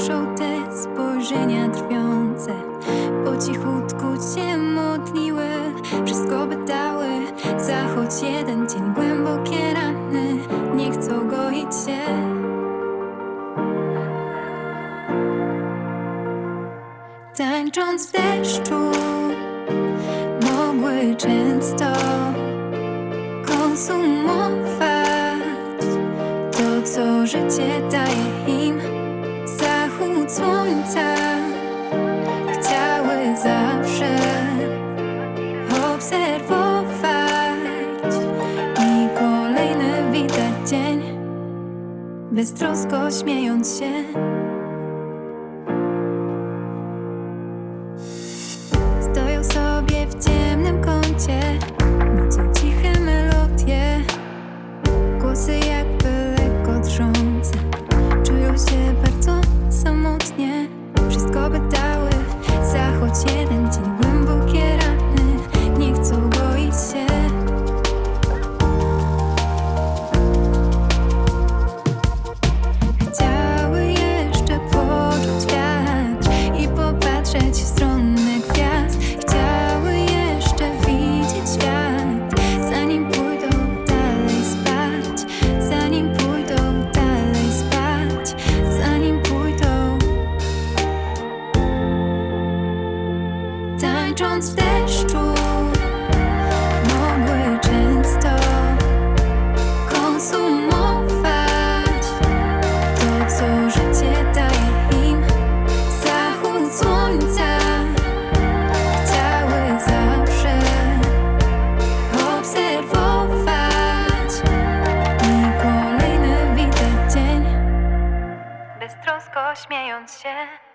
Znoszą te spojrzenia drwiące, po cichutku cię modliły. Wszystko by dały za choć jeden dzień. Głębokie rany nie chcą goić się. Tańcząc w deszczu, mogły często konsumować to, co życie daje im. Chciały zawsze obserwować i kolejny widać dzień, beztrosko śmiejąc się. Stoją sobie w ciemnym kącie, nucą ciche melodie, głosy jakby lekko drżące. Czują się bardzo Tańcząc w deszczu, mogły często konsumować to, co życie daje im. Zachód słońca chciały zawsze obserwować i kolejny widać dzień, beztrosko śmiejąc się.